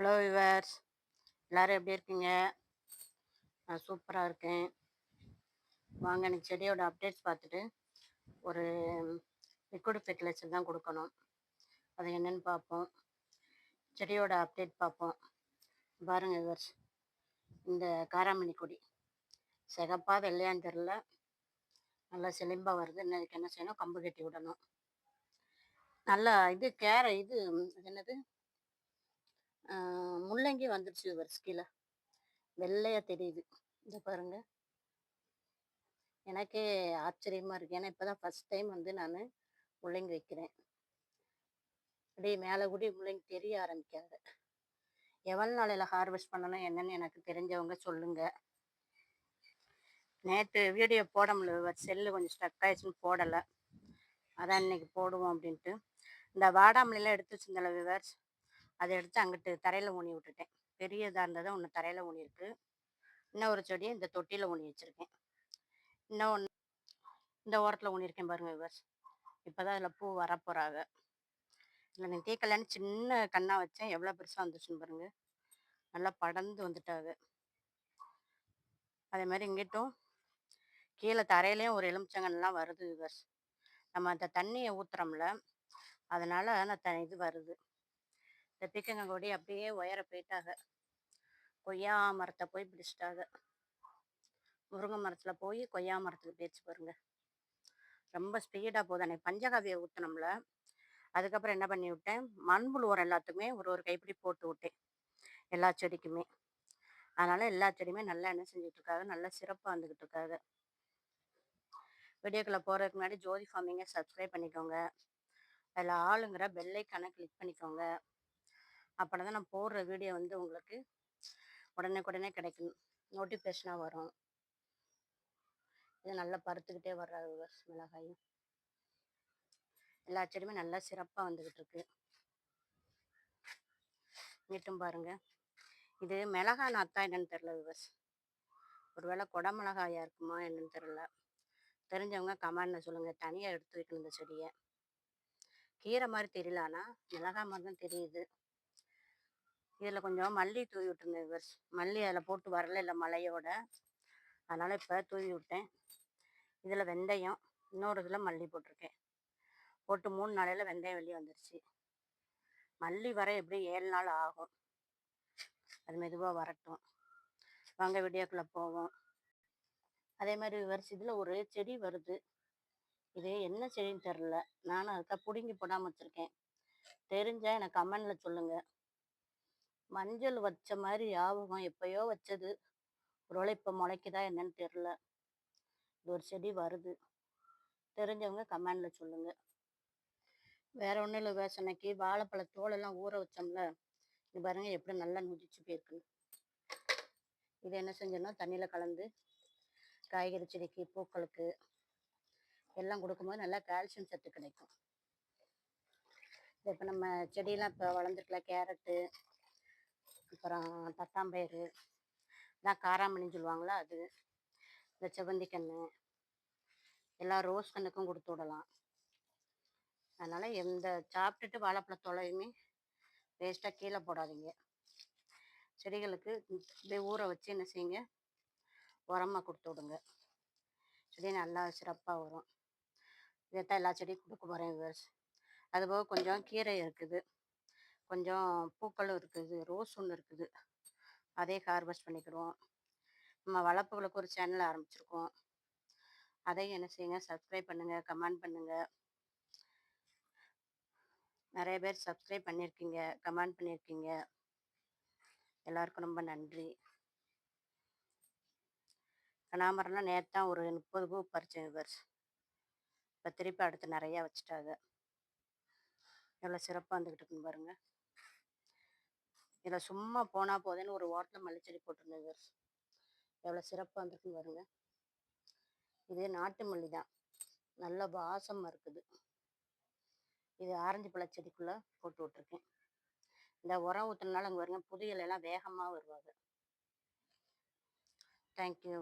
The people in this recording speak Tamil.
ஹலோ விவர்ஸ் எல்லோரும் எப்படி இருக்கீங்க? நான் சூப்பராக இருக்கேன். வாங்க எனக்கு செடியோட அப்டேட்ஸ் பார்த்துட்டு ஒரு லிக்விட் ஃபெர்டிலைசர் தான் கொடுக்கணும். அது என்னென்னு பார்ப்போம். செடியோட அப்டேட் பார்ப்போம். பாருங்க விவர்ஸ் இந்த காராமணி கொடி. சிகப்பா வெள்ளையான்னு தெரில நல்லா செலிம்பாக வருது. இன்னைக்கு என்ன செய்யணும்? கம்பு கட்டி விடணும். நல்லா இது கேரை இது என்னது? முள்ளங்கி வந்துடுச்சு இவர் கீழே வெள்ளையாக தெரியுது. இந்த பாருங்க. எனக்கே ஆச்சரியமாக இருக்கு. ஏன்னா இப்போ தான் டைம் வந்து நான் முள்ளங்கி வைக்கிறேன். அப்படியே மேலே கூடி முள்ளங்கி தெரிய ஆரம்பிக்காது. எவ்வளோ நாளையில் ஹார்வெஸ்ட் பண்ணணும் என்னன்னு எனக்கு தெரிஞ்சவங்க சொல்லுங்க. நேற்று வீடியோ போட முடியல. செல்லு கொஞ்சம் ஸ்டக் ஆயிடுச்சுன்னு போடலை. அதான் இன்னைக்கு போடுவோம் அப்படின்ட்டு. இந்த வாடாமலாம் எடுத்து வச்சிருந்தல விவர்ஸ் அதை எடுத்து அங்கிட்டு தரையில் ஊனி விட்டுட்டேன். பெரியதாக இருந்ததை ஒன்று தரையில் ஊனியிருக்கு இன்னும் ஒரு செடியை இந்த தொட்டியில் ஊனி வச்சுருக்கேன். இன்னும் ஒன்று இந்த ஓரத்தில் ஊனியிருக்கேன் பாருங்கள் விவர்ஸ் இப்போ தான் அதில் பூ வரப்போகிறாங்க இல்லை நீ தீக்கலன்னு சின்ன கண்ணாக வச்சேன். எவ்வளோ பெருசாக வந்துச்சுன்னு பாருங்கள் நல்லா படர்ந்து வந்துட்டாங்க. அதே மாதிரி இங்கிட்டும் கீழே தரையிலையும் ஒரு எலுமிச்சங்கன்லாம் வருது விவர்ஸ் நம்ம அந்த தண்ணியை ஊற்றுறோம்ல அதனால் அந்த த இது வருது. இந்த பீக்கங்க கொடி அப்படியே உயர போயிட்டாங்க கொய்யா மரத்தை போய் பிடிச்சிட்டாங்க முருங்கை மரத்தில் போய் கொய்யா மரத்தில் பேச்சு பாருங்க. ரொம்ப ஸ்பீடாக போகுது. அன்னைக்கு பஞ்சகாவியை ஊற்றினோம்ல அதுக்கப்புறம் என்ன பண்ணி விட்டேன்? மண்புழு உரம் எல்லாத்துக்குமே ஒரு ஒரு கைப்பிடி போட்டு விட்டேன். எல்லா செடிக்குமே. அதனால் எல்லா செடியுமே நல்லா என்ன செஞ்சுட்டு இருக்காங்க நல்லா சிறப்பாக வந்துக்கிட்டு இருக்காங்க வீடியோக்குள்ளே போகிறதுக்கு முன்னாடி ஜோதி ஃபார்மிங்கை சப்ஸ்கிரைப் பண்ணிக்கோங்க. அதில் ஆளுங்கிற பெல்லைக்கான கிளிக் பண்ணிக்கோங்க. அப்படின்னா தான் நான் போடுற வீடியோ வந்து உங்களுக்கு உடனே உடனே கிடைக்கும். நோட்டிஃபிகேஷனாக வரும். இது நல்லா பருத்துக்கிட்டே வர்ற மிளகாயும். எல்லா செடியுமே நல்லா சிறப்பாக வந்துக்கிட்டு இருக்கு மீட்டும் பாருங்க. இது மிளகா நாத்தா என்னன்னு தெரில விவஸ். ஒருவேளை கொடை மிளகாயா இருக்குமா என்னன்னு தெரில தெரிஞ்சவங்க கமெண்ட்ல சொல்லுங்கள் தனியாக எடுத்து வைக்கணும் இந்த செடியை. கீரை மாதிரி தெரியல ஆனால் மிளகா மாதிரி தான் தெரியுது. இதில் கொஞ்சம் மல்லி தூவி விட்டுருந்தேன் விவர்ஸ் மல்லி அதில் போட்டு வரல இல்லை மலையோட. அதனால் இப்போ தூவி விட்டேன். இதில் வெந்தயம் இன்னொரு இதில் மல்லி போட்டிருக்கேன். போட்டு மூணு நாளையில் வெந்தயம் வெளியே வந்துருச்சு. மல்லி வர எப்படி ஏழு நாள் ஆகும். அது மெதுவாக வரட்டும். வாங்க வீடியோக்குள்ளே போவோம். அதே மாதிரி விவரிச்சு இதில் ஒரு செடி வருது. இது என்ன செடின்னு தெரில நானும் அதுக்காக பிடுங்கி போடாமல் வச்சுருக்கேன். தெரிஞ்சால் எனக்கு கமெண்டில் சொல்லுங்கள் மஞ்சள் வச்ச மாதிரி ஞாபகம் எப்பயோ வச்சது. ஒருவேளை இப்போ முளைக்குதா என்னன்னு தெரில. இது ஒரு செடி வருது. தெரிஞ்சவங்க கமெண்டில் சொல்லுங்கள் வேற ஒன்றும் இல்லை வேசனைக்கு வாழைப்பழ தோலெல்லாம் ஊற வச்சோம்ல. இது பாருங்க எப்படி நல்லா நுதிச்சு போயிருக்குன்னு இது என்ன செஞ்சோன்னா தண்ணியில் கலந்து காய்கறி செடிக்கு பூக்களுக்கு எல்லாம் கொடுக்கும்போது நல்லா கால்சியம் சத்து கிடைக்கும். இப்போ நம்ம செடியெல்லாம் இப்போ வளர்ந்துருக்கல கேரட்டு அப்புறம் தட்டாம்பயிறு இதான் காராமணின்னு சொல்லுவாங்களா அது. இந்த செவ்வந்தி கன்று எல்லா ரோஸ் கண்ணுக்கும் கொடுத்து விடலாம். அதனால் எந்த சாப்பிட்டுட்டு வாழைப்பழ தொலையுமே வேஸ்ட்டாக கீழே போடாதீங்க. செடிகளுக்கு இப்படியே ஊற வச்சு என்ன செய்யுங்க உரமாக கொடுத்து விடுங்க. செடி நல்லா சிறப்பாக வரும். இதைத்தான் எல்லா செடியும் கொடுக்க போகிறேன் விவர்ஸ் அதுபோக கொஞ்சம் கீரை இருக்குது. கொஞ்சம் பூக்களும் இருக்குது ரோஸ் ஒன்று இருக்குது. அதே ஹார்வெஸ்ட் பண்ணிக்கிடுவோம். நம்ம வளர்ப்புகளுக்கு ஒரு சேனல் ஆரம்பிச்சிருக்கோம். அதையும் என்ன செய்யுங்க சப்ஸ்கிரைப் பண்ணுங்கள் கமெண்ட் பண்ணுங்கள் நிறைய பேர் சப்ஸ்கிரைப் பண்ணியிருக்கீங்க கமெண்ட் பண்ணியிருக்கீங்க. எல்லாருக்கும் ரொம்ப நன்றி. கனாமரம்னா நேற்று தான் ஒரு முப்பது பூ பறிச்சேன் இவர் இப்போ திருப்பி அடுத்து நிறையா வச்சுட்டாங்க. எவ்வளோ சிறப்பாக வந்துக்கிட்டு இருக்குன்னு பாருங்கள் இதில் சும்மா போனால் போதேன்னு ஒரு ஓரத்தில் மல்லிச்செடி போட்டிருந்தது எவ்வளோ சிறப்பாக இருந்திருக்குன்னு பாருங்க. இது நாட்டு மல்லி தான். நல்ல வாசமாக இருக்குது. இது ஆரஞ்சு பழச்செடிக்குள்ளே போட்டு விட்ருக்கேன் இந்த உரம் ஊற்றுனால அங்கே வருங்க புதியலாம் வேகமாக வருவாங்க. தேங்க்யூ